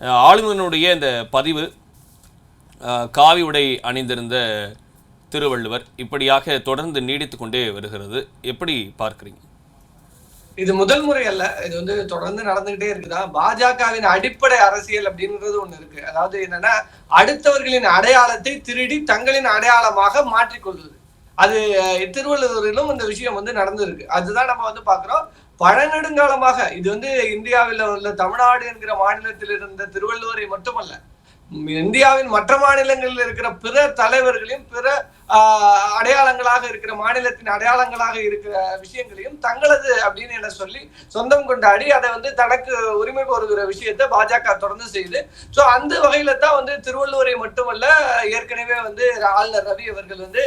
அஹ் ஆளுநருடைய இந்த பதிவு அஹ், காவி உடை அணிந்திருந்த திருவள்ளுவர் இப்படியாக தொடர்ந்து நீடித்து கொண்டே வருகிறது. எப்படி பார்க்குறீங்க? இது முதல் முறை அல்ல. இது வந்து தொடர்ந்து நடந்துகிட்டே இருக்குதா? பாஜகவின் அடிப்படை அரசியல் அப்படின்றது ஒண்ணு இருக்கு. அதாவது என்னன்னா அடுத்தவர்களின் அடையாளத்தை திருடி தங்களின் அடையாளமாக மாற்றிக்கொள்வது. அது திருவள்ளுவரிலும் இந்த விஷயம் வந்து நடந்திருக்கு. அதுதான் நம்ம வந்து பாக்குறோம் பழநெடுங்காலமாக இது வந்து இந்தியாவில் உள்ள தமிழ்நாடு என்கிற மாநிலத்தில் இருந்த திருவள்ளுவரை மட்டுமல்ல இந்தியாவின் மற்ற மாநிலங்களில் இருக்கிற பிற தலைவர்களையும் பிற அடையாளங்களாக இருக்கிற மாநிலத்தின் அடையாளங்களாக இருக்கிற விஷயங்களையும் தங்களது அப்படின்னு என சொல்லி சொந்தம் கொண்டாடி அதை வந்து தனக்கு உரிமை கோருகிற விஷயத்தை பாஜக தொடர்ந்து செய்யுது ஸோ அந்த வகையில தான் வந்து திருவள்ளுவரை மட்டுமல்ல ஏற்கனவே வந்து ஆளுநர் ரவி அவர்கள் வந்து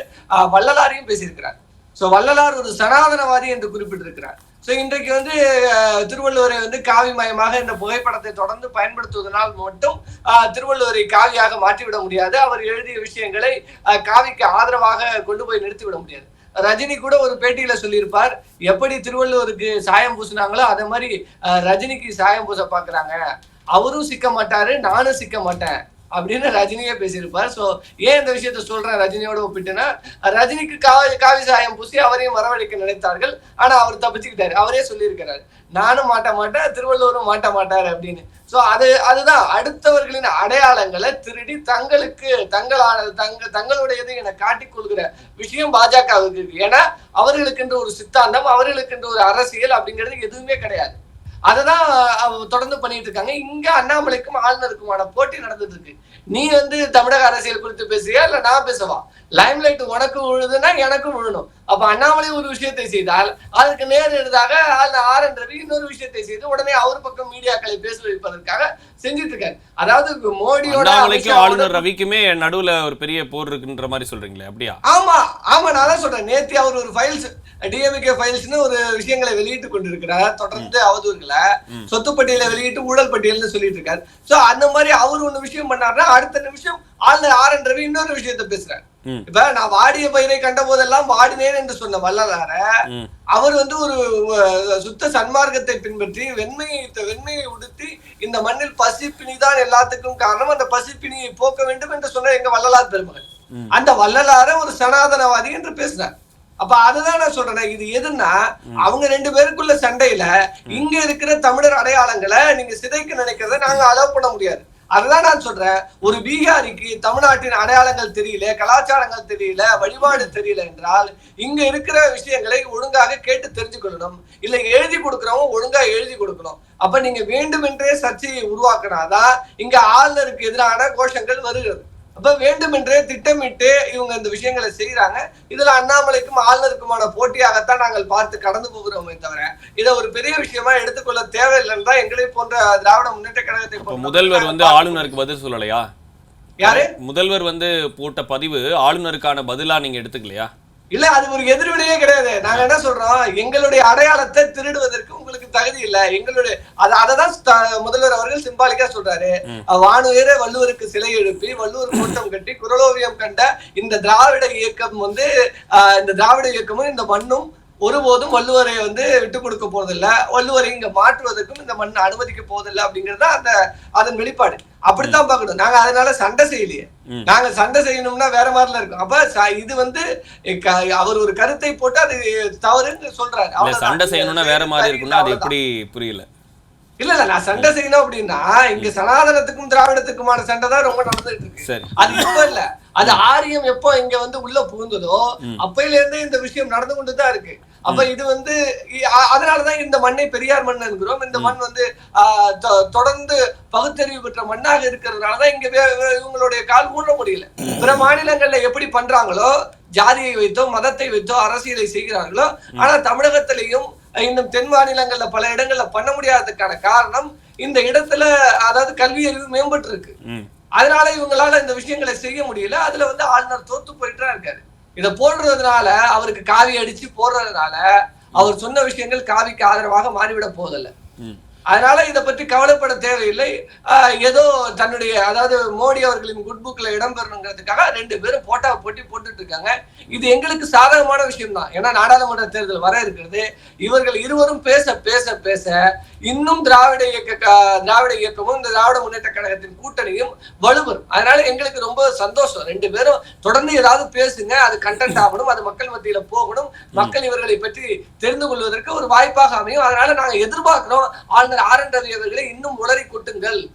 வள்ளலாரையும் பேசியிருக்கிறார். ஸோ வள்ளலார் ஒரு சனாதனவாதி என்று குறிப்பிட்டிருக்கிறார். சோ இன்றைக்கு வந்து திருவள்ளுவரை வந்து காவிமயமாக இந்த புகைப்படத்தை தொடர்ந்து பயன்படுத்துவதனால் மட்டும் திருவள்ளுவரை காவியாக மாற்றிவிட முடியாது. அவர் எழுதிய விஷயங்களை காவிக்கு ஆதரவாக கொண்டு போய் நிறுத்திவிட முடியாது. ரஜினி கூட ஒரு பேட்டியில சொல்லியிருப்பார் எப்படி திருவள்ளுவருக்கு சாயம் பூசினாங்களோ அதே மாதிரி ரஜினிக்கு சாயம் பூச பாக்குறாங்க அவரும் சிக்க மாட்டாரு நானும் சிக்க மாட்டேன். அப்படின்னு ரஜினியே பேசியிருப்பார். ஸோ ஏன் இந்த விஷயத்த சொல்றேன்? ரஜினியோட ஒப்பிட்டுனா ரஜினிக்கு காவி காவி சாயம் பூசி அவரையும் வரவழைக்க நினைத்தார்கள். ஆனா அவர் தப்பிச்சுக்கிட்டாரு. அவரே சொல்லியிருக்கிறாரு. நானும் மாட்ட மாட்டேன் திருவள்ளுவரும் மாட்ட மாட்டாரு அப்படின்னு. ஸோ அது அதுதான். அடுத்தவர்களின் அடையாளங்களை திருடி தங்களுக்கு தங்களான தங்க தங்களுடையது என காட்டி கொள்கிற விஷயம் பாஜகவுக்கு. இருக்கு ஏன்னா அவர்களுக்கென்று ஒரு சித்தாந்தம் அவர்களுக்கென்று ஒரு அரசியல் அப்படிங்கிறது எதுவுமே கிடையாது. அததான் தொடர்ந்து பண்ணிட்டு இருக்காங்க. இங்க அண்ணாமலைக்கும் ஆளுநருக்குமான போட்டி நடந்துட்டு இருக்கு. நீ வந்து தமிழக அரசியல் குறித்து பேசுறியா இல்ல நான் பேசவா? லைம்லைட் உனக்கும் விழுதுன்னா எனக்கும் விழணும். அப்ப அண்ணாமலை ஒரு விஷயத்தை செய்தால் அதுக்கு நேர் எதிராக ஆர் என் ரவி இன்னொரு விஷயத்தை செய்து உடனே அவர் பக்கம் மீடியாக்களை பேச வைப்பதற்காக செஞ்சுட்டு இருக்காரு அதாவது மோடியோட ஆளுநர் ரவிக்குமே நடுவுல ஒரு பெரிய போர் இருக்குன்ற மாதிரி சொல்றீங்களே அப்படியா? ஆமா ஆமா நான் தான் சொல்றேன். நேத்தி அவர் ஒரு ஃபைல்ஸ் டிஎம்கே ஃபைல்ஸ்னு ஒரு விஷயங்களை வெளியிட்டு கொண்டிருக்கிறார். தொடர்ந்து அவதூறுகளை. சொத்து பட்டியலை வெளியிட்டு ஊழல் பட்டியல்னு சொல்லிட்டு இருக்காரு சோ அந்த மாதிரி அவர் ஒண்ணு விஷயம் பண்ணாருன்னா அடுத்த நிமிஷம் ஆளுநர் ஆர் என் ரவி இன்னொரு விஷயத்த பேசுறாரு. இப்ப நான் வாடிய பயிரை கண்ட போதெல்லாம் வாடினேன் என்று சொன்ன வள்ளலார அவர் வந்து ஒரு சுத்த சன்மார்க்கத்தை பின்பற்றி வெண்மையை வெண்மையை உடுத்தி இந்த மண்ணில் பசிப்பினிதான் எல்லாத்துக்கும் காரணம். அந்த பசிப்பினியை போக்க வேண்டும் என்று சொன்ன எங்க வள்ளலார் பெருமகன். அந்த வள்ளலார ஒரு சனாதனவாதி என்று பேசினார் அப்ப அதுதான் நான் சொல்றேன் இது எதுன்னா அவங்க ரெண்டு பேருக்குள்ள சண்டையில இங்க இருக்கிற தமிழர் அடையாளங்களை நீங்க சிதைக்க நினைக்கிறத நாங்க அலோவ் பண்ண முடியாது. அதுதான் நான் சொல்றேன். ஒரு பீகாரிக்கு தமிழ்நாட்டின் அடையாளங்கள் தெரியல கலாச்சாரங்கள் தெரியல வழிபாடு தெரியல என்றால் இங்க இருக்கிற விஷயங்களை ஒழுங்காக கேட்டு தெரிஞ்சுக்கொள்ளணும். இல்ல எழுதி கொடுக்கறவங்க ஒழுங்கா எழுதி கொடுக்கணும். அப்ப நீங்க வேண்டுமென்றே சர்ச்சையை உருவாக்குனாதான் இங்க ஆளுநருக்கு எதிரான கோஷங்கள் வருகிறது. அப்ப வேண்டுமென்றே திட்டமிட்டு இவங்க இந்த விஷயங்களை செய்யறாங்க இதுல அண்ணாமலைக்கும் ஆளுநருக்குமான போட்டியாகத்தான் நாங்கள் பார்த்து கடந்து போகிறோமே தவிர இதை ஒரு பெரிய விஷயமா எடுத்துக்கொள்ள தேவையில்லைன்னு தான் எங்களை போன்ற திராவிட முன்னேற்ற கழகத்தை முதல்வர் வந்து ஆளுநருக்கு பதில் சொல்லலையா? யாரு? முதல்வர் வந்து போட்ட பதிவு ஆளுநருக்கான பதிலா நீங்க எடுத்துக்கலையா? இல்ல அது ஒரு எதிர்வினையே கிடையாது. நாங்க என்ன சொல்றோம்? எங்களுடைய அடையாளத்தை திருடுவதற்கு தகுதி இல்ல எங்களுடைய அது அததான் முதல்வர் அவர்கள் சிம்பாலிக்கா சொல்றாரு. வானுயர வள்ளுவருக்கு சிலை எழுப்பி வள்ளுவர் கூட்டம் கட்டி குரலோவியம் கண்ட இந்த திராவிட இயக்கம் வந்து இந்த திராவிட இயக்கமும் இந்த மண்ணும் ஒருபோதும் வள்ளுவரை வந்து விட்டு கொடுக்க போறதில்ல வள்ளுவரை இங்க மாற்றுவதற்கும் இந்த மண் அனுமதிக்க போவதில்லை அப்படிங்கறது அந்த அதன் வெளிப்பாடு. அப்படித்தான் பார்க்கணும். நாங்க அதனால சண்டை செய்யலையே. நாங்க சண்டை செய்யணும்னா வேற மாதிரில இருக்கும். அப்ப இது வந்து அவர் ஒரு கருத்தை போட்டு அது தவறுன்னு சொல்றாரு. சண்டை செய்யணும்னா வேற மாதிரி இருக்கும்னா அது. எப்படி புரியல? இல்ல இல்ல நான் சண்டை செய்யணும் அப்படின்னா இங்க சனாதனத்துக்கும் திராவிடத்துக்குமான சண்டை தான் ரொம்ப நடந்துட்டு இருக்கு. அது இப்ப இல்ல. அது ஆரியம் எப்போ இங்க வந்து உள்ள புகுந்ததோ. அப்பையில இருந்தே இந்த விஷயம் நடந்து கொண்டு தான் இருக்கு. அப்ப இது வந்து அதனாலதான் இந்த மண்ணை பெரியார் மண் என்கிறோம். இந்த மண் வந்து தொடர்ந்து பகுத்தறிவு பெற்ற மண்ணாக இருக்கிறதுனாலதான் இங்க இவங்களுடைய கால் ஊன்ற முடியல. பிற மாநிலங்கள்ல எப்படி பண்றாங்களோ ஜாதியை வைத்தோ மதத்தை வைத்தோ அரசியலை செய்கிறார்களோ ஆனா தமிழகத்திலையும் இன்னும் தென் மாநிலங்கள்ல பல இடங்கள்ல பண்ண முடியாததுக்கான காரணம் இந்த இடத்துல அதாவது கல்வி அறிவு மேம்பட்டு இருக்கு அதனால இவங்களால இந்த விஷயங்களை செய்ய முடியல. அதுல வந்து ஆளுநர் தோத்து போயிட்டு தான் இருக்காரு. இதை போடுறதுனால அவருக்கு காவி அடிச்சு போடுறதுனால அவர் சொன்ன விஷயங்கள் காவிக்கு ஆதரவாக மாறிவிட போதில்லை அதனால இதை பற்றி கவலைப்பட தேவையில்லை. ஆஹ் ஏதோ தன்னுடைய அதாவது மோடி அவர்களின் குட் புக்ல இடம்பெறணுங்கிறதுக்காக ரெண்டு பேரும் போட்டா போட்டி போட்டுட்டு இருக்காங்க இது எங்களுக்கு சாதகமான விஷயம் தான் ஏன்னா நாடாளுமன்ற தேர்தல் வர இருக்கிறது. இவர்கள் இருவரும் பேச பேச பேச இன்னும் திராவிட இயக்க திராவிட இயக்கமும் இந்த திராவிட முன்னேற்ற கழகத்தின் கூட்டணியும் வலுவரும் அதனால எங்களுக்கு ரொம்ப சந்தோஷம். ரெண்டு பேரும் தொடர்ந்து ஏதாவது பேசுங்க. அது கண்டென்ட் ஆகணும். அது மக்கள் மத்தியில போகணும். மக்கள் இவர்களை பற்றி தெரிந்து கொள்வதற்கு ஒரு வாய்ப்பாக அமையும். அதனால நாங்க எதிர்பார்க்கிறோம். ஆளுநர் ஆர் என் ரவி அவர்களை இன்னும் உளறி கொட்டுங்கள்.